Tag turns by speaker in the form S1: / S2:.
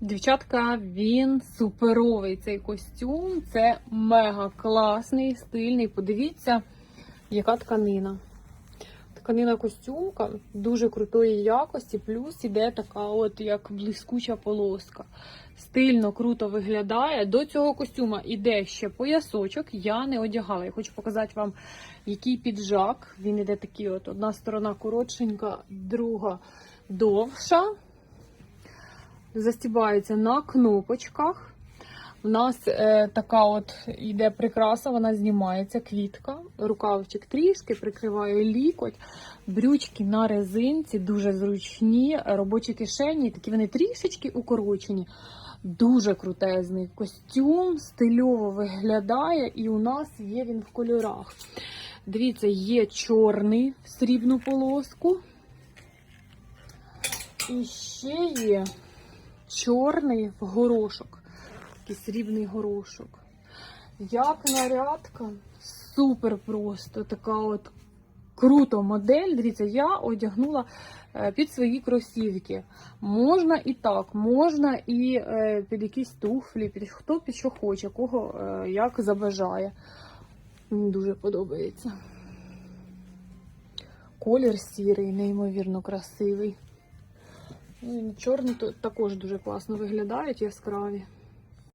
S1: Дівчатка, він суперовий цей костюм. Це мега класний, стильний. Подивіться, яка тканина. Тканина костюмка дуже крутої якості, плюс іде така, от як блискуча полоска. Стильно, круто виглядає. До цього костюма іде ще поясочок. Я не одягала. Я хочу показати вам, який піджак. Він іде такий: от одна сторона коротшенька, друга довша. Застібається на кнопочках. У нас е, така от йде прикраса, вона знімається, квітка, рукавчик трішки, прикриває лікоть, брючки на резинці, дуже зручні, робочі кишені, такі вони трішечки укорочені. Дуже крутезний костюм, стильово виглядає, і у нас є він в кольорах. Дивіться, є чорний в срібну полоску. І ще є чорний горошок. Такий срібний горошок. Як нарядка, супер просто. Така от круто модель. Дивіться, я одягнула е, під свої кросівки. Можна і так, можна і е, під якісь туфлі, під хто під що хоче, кого е, як забажає. Мені дуже подобається. Колір сірий, неймовірно красивий. Ну, і Чорні то- також дуже класно виглядають яскраві.